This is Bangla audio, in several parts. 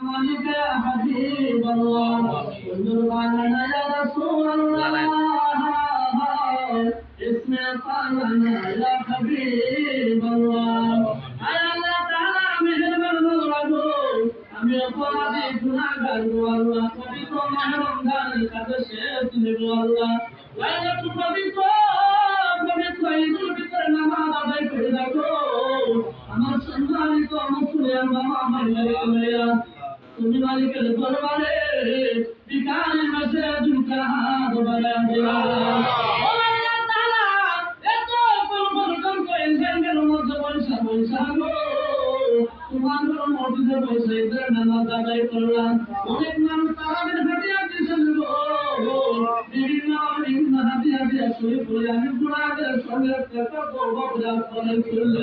মালিক হাবিবাল্লাহ হুজুর মাওলানা ইয়া রাসূলুল্লাহ ইসমে পালানা ইয়া হাবিবাল্লাহ আল্লাহ তাআলা মেহেরবান লাগো আমি অপরাধী গুনাহগার গো আল্লাহ পবিত্র মেহেরবান কাছে শেষ নিব আল্লাহ লাইলা তু পবিত্র পবিত্র ঈদুল ফিতর নামাজ আদায় করে রাখো আমার সম্মানিত মুসলিম বাবা আমার মেয়েরা তুমি মালিকের দরবারে ভিখারি মাসে ঝুঁকা হাত বাড়ায় দিলা অনেক মানুষ তারাদের হাতিয়া দিয়েছেন বিভিন্ন বিভিন্ন হাতিয়া দিয়া শুয়ে পড়ে আমি গুণাদের সঙ্গে করব করে চললে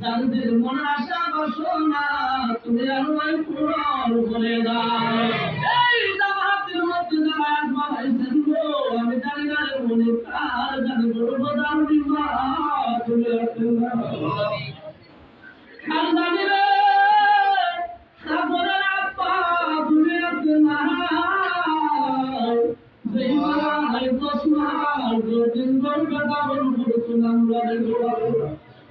জানদের মন আশা বাসনা তুমি আল্লাহ পূরণ করে দাও। এই জামাতের মধ্যে যারা আজ বানাইছেন গো আমি জানি না মনে কার জানি বলব দারুণ মা তুমি রাখেন না খান জানি রে সাবরের আপা তুমি রাখেন না যেই মাই দিন গড়বে দারুণ করছ নামরা রে ওই দুজনে মা বুঝিয়েছি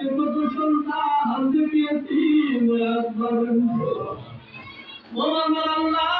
আজকে কত আল্লাহ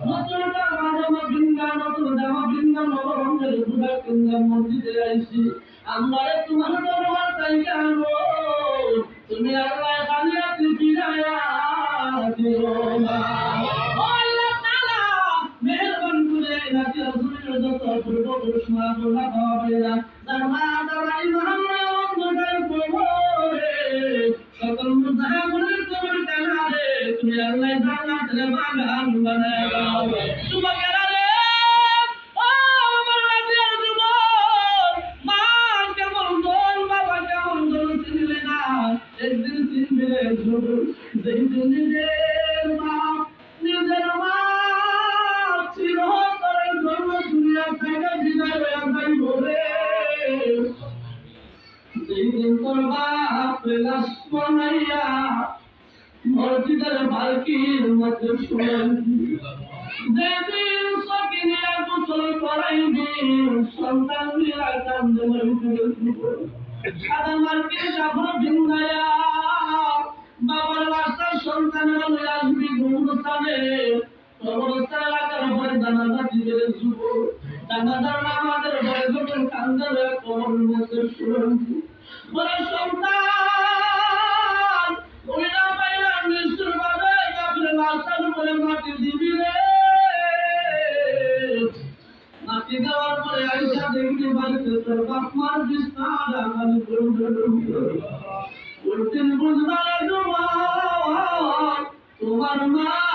জামা জামা কিনবা নতুন জামা কিনবা নবরঙ্গের দুটা কিনবা মসজিদে আইছি আমরা তোমার দরবার তাই আনো তুমি আল্লাহ কালিয়াতি ফিরায়া দিও না আল্লাহ তাআলা মেহেরবান করে নাকি রাসূলের যত পূর্ব মা বলা হবে যার মা দাদা ইমাম সকল তুমি আল্লাহ জান্নাতের বাগান বানায় দাও যুবকেরা রে ও আমার রাজিয়ার যুবক মা কেমন দোল বাবা কেমন দোল চিনলে না একদিন চিনবে যেই দিন মসজিদের বালকির মধ্যে শুনেন যেদিন সকিনিয়া গোসল করাইবি, সন্তান মিলা কান্দে সাদা মার্কের কাপড় ভিন্দায়া বাবার বাসার সন্তানেরা লয়ে আসবি গুরুস্থানে কবরস্থান এলাকার উপরে জানাজা দিবে যুব জানাজার নামাজের যখন কান্দারে কবর মধ্যে শুনেন বলে, সন্তান লাশটার মাটি দিবি রে? মাটি দেওয়ার পরে আইসা দেখবি বাড়িতে তোর বাপ মার বিছনা ডাঙানি উল্টিন বুঝবার তোমার মা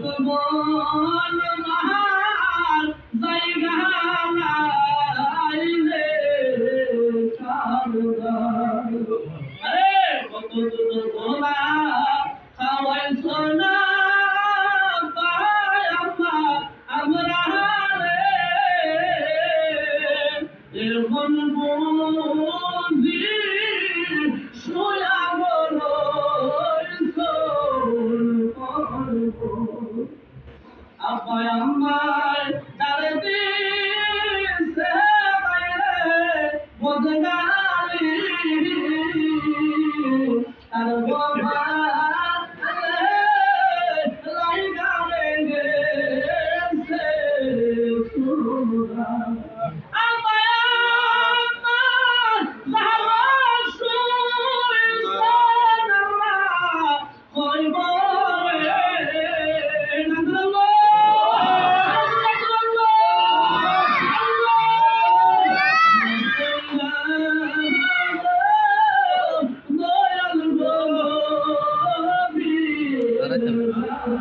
توهان نه ganga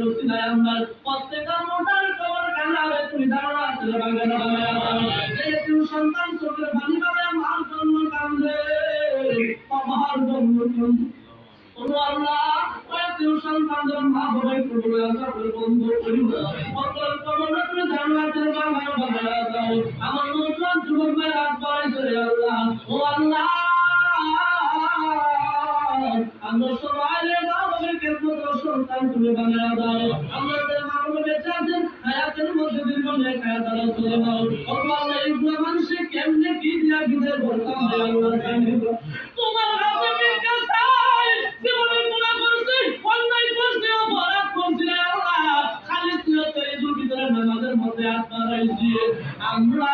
রসিলায় আমার যুবক ভাই বাড়াই চলে আল্লাহ। ও আল্লাহ আমরা সবাই মানবের কেন্দ্র সন্তান তুমি বাংলা দাও আমাদের মানবের চাঁদের হায়াতের মধ্যে দিন মনে খায়া দাও চলে দাও অল্প আল্লাহ ইসলাম মানুষে কেমনে কি দিয়া গিদের বলতাম আল্লাহ জানি তোমার রাজনীতির কাছে জীবনের গুণা করছি অন্যায় করছি অপরাধ করছি আল্লাহ খালি তুই তো এই দুর্নীতির নামাজের মধ্যে আত্মা রাইছি আমরা